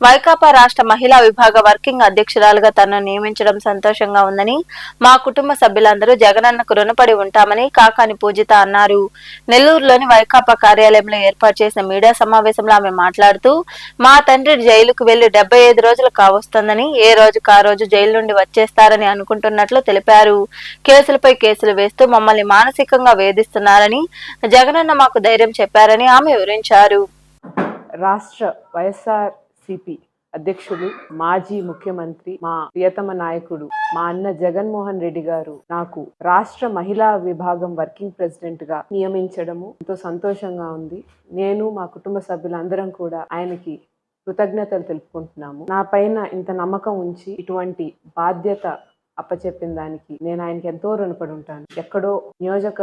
వైకాపా రాష్ట్ర మహిళా విభాగ వర్కింగ్ అధ్యక్షురాలుగా తనను నియమించడం సంతోషంగా ఉందని మా కుటుంబ సభ్యులందరూ జగనన్నకు రుణపడి ఉంటామని కాకాని పూజిత అన్నారు. నెల్లూరులోని వైకాపా కార్యాలయంలో ఏర్పాటు చేసిన మీడియా సమావేశంలో ఆమె మాట్లాడుతూ మా తండ్రి జైలుకు వెళ్ళి డెబ్బై ఐదు రోజులు కావస్తుందని ఏ రోజుకు ఆ రోజు జైలు నుండి వచ్చేస్తారని అనుకుంటున్నట్లు తెలిపారు. కేసులపై కేసులు వేస్తూ మమ్మల్ని మానసికంగా వేధిస్తున్నారని జగనన్న మాకు ధైర్యం చెప్పారని ఆమె వివరించారు. రాష్ట్ర వైఎస్ఆర్ సిపి అధ్యక్షులు మాజీ ముఖ్యమంత్రి మా ప్రియతమ నాయకుడు మా అన్న జగన్మోహన్ రెడ్డి గారు నాకు రాష్ట్ర మహిళా విభాగం వర్కింగ్ ప్రెసిడెంట్గా నియమించడము ఎంతో సంతోషంగా ఉంది. నేను మా కుటుంబ సభ్యులందరం కూడా ఆయనకి కృతజ్ఞతలు తెలుపుకుంటున్నాము. నా పైన ఇంత నమ్మకం ఉంచి ఇటువంటి బాధ్యత అప్పచెప్పిన దానికి నేను ఆయనకి ఎంతో రుణపడి ఉంటాను. ఎక్కడో నియోజక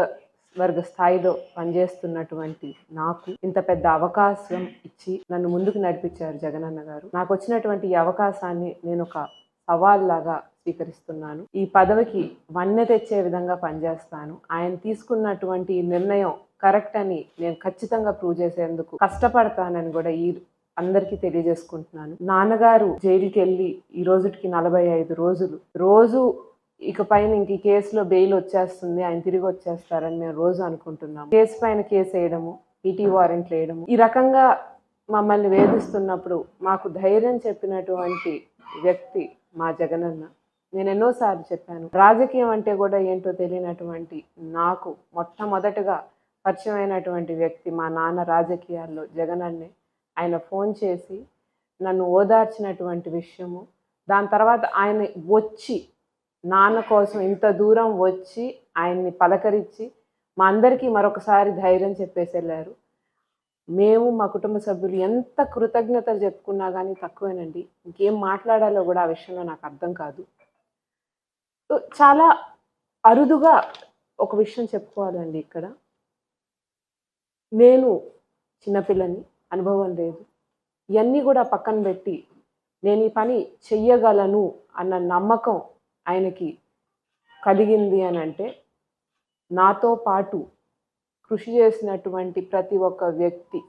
వర్గ స్థాయిలో పనిచేస్తున్నటువంటి నాకు ఇంత పెద్ద అవకాశం ఇచ్చి నన్ను ముందుకు నడిపించారు జగనన్న గారు. నాకు వచ్చినటువంటి ఈ అవకాశాన్ని నేను ఒక సవాల్ లాగా స్వీకరిస్తున్నాను. ఈ పదవికి వన్నె తెచ్చే విధంగా పనిచేస్తాను. ఆయన తీసుకున్నటువంటి ఈ నిర్ణయం కరెక్ట్ అని నేను ఖచ్చితంగా ప్రూవ్ చేసేందుకు కష్టపడతానని కూడా ఈ అందరికీ తెలియజేసుకుంటున్నాను. నాన్నగారు జైలుకి వెళ్ళి ఈ రోజుకి నలభై ఐదు రోజులు. రోజు ఇక పైన ఇంక ఈ కేసులో బెయిల్ వచ్చేస్తుంది ఆయన తిరిగి వచ్చేస్తారని మేము రోజు అనుకుంటున్నాం కేసు పైన కేసు వేయడము ఈటీ వారెంట్లు వేయడము. ఈ రకంగా మమ్మల్ని వేధిస్తున్నప్పుడు మాకు ధైర్యం చెప్పినటువంటి వ్యక్తి మా జగనన్న. నేను ఎన్నోసార్లు చెప్పాను రాజకీయం అంటే కూడా ఏంటో తెలియనటువంటి నాకు మొట్టమొదటగా పరిచయమైనటువంటి వ్యక్తి మా నాన్న రాజకీయాల్లో జగనన్నే. ఆయన ఫోన్ చేసి నన్ను ఓదార్చినటువంటి విషయము. దాని తర్వాత ఆయన వచ్చి నాన్న కోసం ఇంత దూరం వచ్చి ఆయన్ని పలకరించి మా అందరికీ మరొకసారి ధైర్యం చెప్పేసి వెళ్ళారు. మేము మా కుటుంబ సభ్యులు ఎంత కృతజ్ఞతలు చెప్పుకున్నా కానీ తక్కువేనండి. ఇంకేం మాట్లాడాలో కూడా ఆ విషయంలో నాకు అర్థం కాదు. చాలా అరుదుగా ఒక విషయం చెప్పుకోవాలండి ఇక్కడ. నేను చిన్నపిల్లని అనుభవం లేదు. ఇవన్నీ కూడా పక్కన పెట్టి నేను ఈ పని చెయ్యగలను అన్న నమ్మకం ఆయనకి కలిగింది అని అంటే నాతో పాటు కృషి చేసినటువంటి ప్రతి ఒక్క వ్యక్తి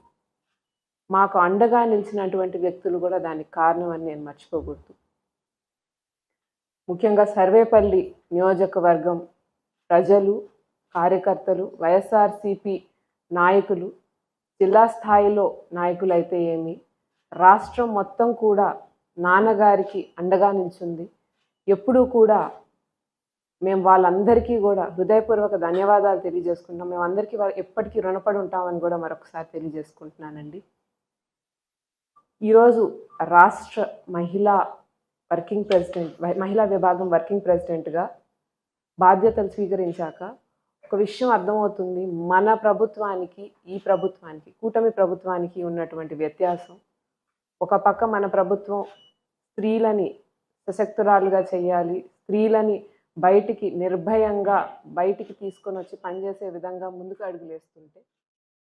మాకు అండగా నిలిచినటువంటి వ్యక్తులు కూడా దానికి కారణం అని నేను మర్చిపోకూడదు. ముఖ్యంగా సర్వేపల్లి నియోజకవర్గం ప్రజలు కార్యకర్తలు వైఎస్ఆర్సిపి నాయకులు జిల్లా స్థాయిలో నాయకులైతే ఏమి? రాష్ట్రం మొత్తం కూడా నాన్నగారికి అండగా నిల్చుంది. ఎప్పుడూ కూడా మేము వాళ్ళందరికీ కూడా హృదయపూర్వక ధన్యవాదాలు తెలియజేసుకుంటాం మేము అందరికీ ఎప్పటికీ రుణపడి ఉంటామని కూడా మరొకసారి తెలియజేసుకుంటున్నానండి. ఈరోజు రాష్ట్ర మహిళా వర్కింగ్ ప్రెసిడెంట్ మహిళా విభాగం వర్కింగ్ ప్రెసిడెంట్గా బాధ్యతలు స్వీకరించాక ఒక విషయం అర్థమవుతుంది. మన ప్రభుత్వానికి ఈ ప్రభుత్వానికి కూటమి ప్రభుత్వానికి ఉన్నటువంటి వ్యత్యాసం. ఒక పక్క మన ప్రభుత్వం స్త్రీలని సశక్తురాలుగా చేయాలి. స్త్రీలని బయటికి నిర్భయంగా బయటికి తీసుకొని వచ్చి పనిచేసే విధంగా ముందుకు అడుగులేస్తుంటే